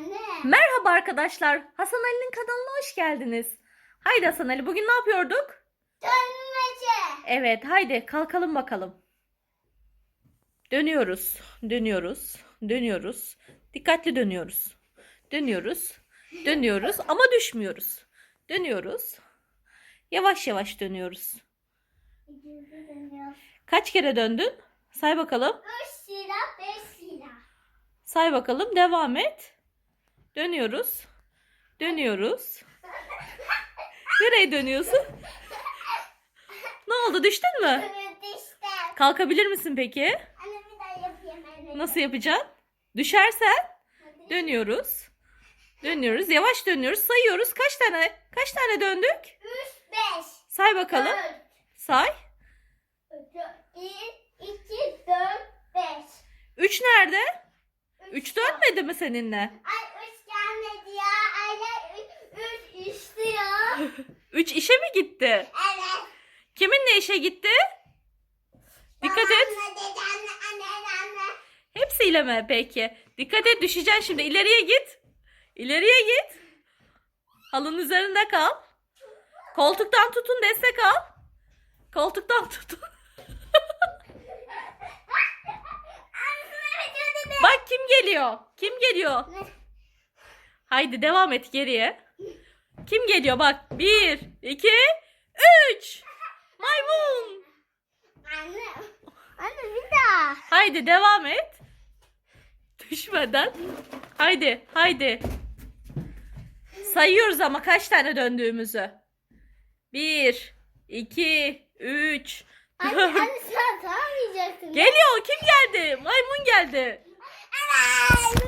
Anne. Merhaba arkadaşlar. Hasan Ali'nin kanalına hoş geldiniz. Haydi Hasan Ali bugün ne yapıyorduk? Dönmece. Evet haydi kalkalım bakalım. Dönüyoruz, dönüyoruz, dönüyoruz. Dikkatli dönüyoruz. Dönüyoruz, dönüyoruz ama düşmüyoruz. Dönüyoruz. Yavaş yavaş dönüyoruz. Kaç kere döndün? Say bakalım. Üç lira, beş lira. Say bakalım. Devam et. Dönüyoruz. Dönüyoruz. Nereye dönüyorsun? Ne oldu? Düştün mü? Evet işte. Kalkabilir misin peki? Anne bir daha yapayım anne. Nasıl yapacaksın? Düşersen dönüyoruz. Dönüyoruz. Yavaş dönüyoruz. Sayıyoruz. Kaç tane? Kaç tane döndük? Üç, beş. Say bakalım. Dört. Say. Dört, Bir, iki, dört, beş. Üç nerede? Üç Üç yok. dönmedi mi seninle? Ay üç gelmedi ya. Anne üç, üç istiyor. Üç işe mi gitti? Evet. Kiminle işe gitti? Dikkat et. Dedemle anneannemle. Hepsiyle mi peki? Dikkat et düşeceksin şimdi. İleriye git. İleriye git. Halının üzerinde kal. Koltuktan tutun destek al. Koltuktan tutun. Bak kim geliyor? Kim geliyor? Haydi devam et geriye. Kim geliyor bak. Bir, iki, üç. Maymun. Anne. Anne bir daha. Haydi devam et. Düşmeden. Haydi, haydi. Sayıyoruz ama kaç tane döndüğümüzü. Bir, iki, üç. Anne, anne sen. Geliyor. Kim geldi? Maymun geldi. Evet.